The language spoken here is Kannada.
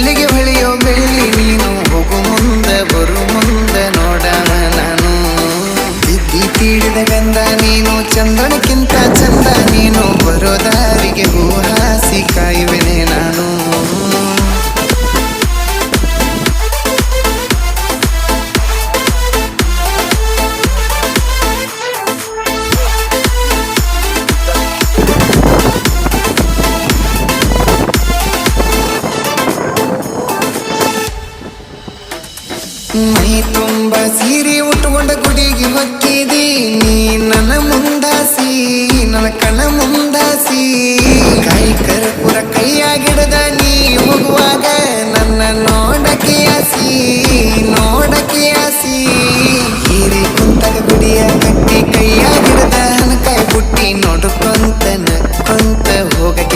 ಬಳ್ಳಿ ಬೆಳೆಯೋ ಬೆಳ್ಳಿ ನೀನು ಹೋಗು ಮುಂದೆ, ಬರು ಮುಂದೆ ನೋಡಣ ನಾನು. ಬಿದ್ದಿ ತೀಡಿದ ಗಂಧ ನೀನು ಚಂದ್ರನಕ್ಕಿಂತ Mi tumba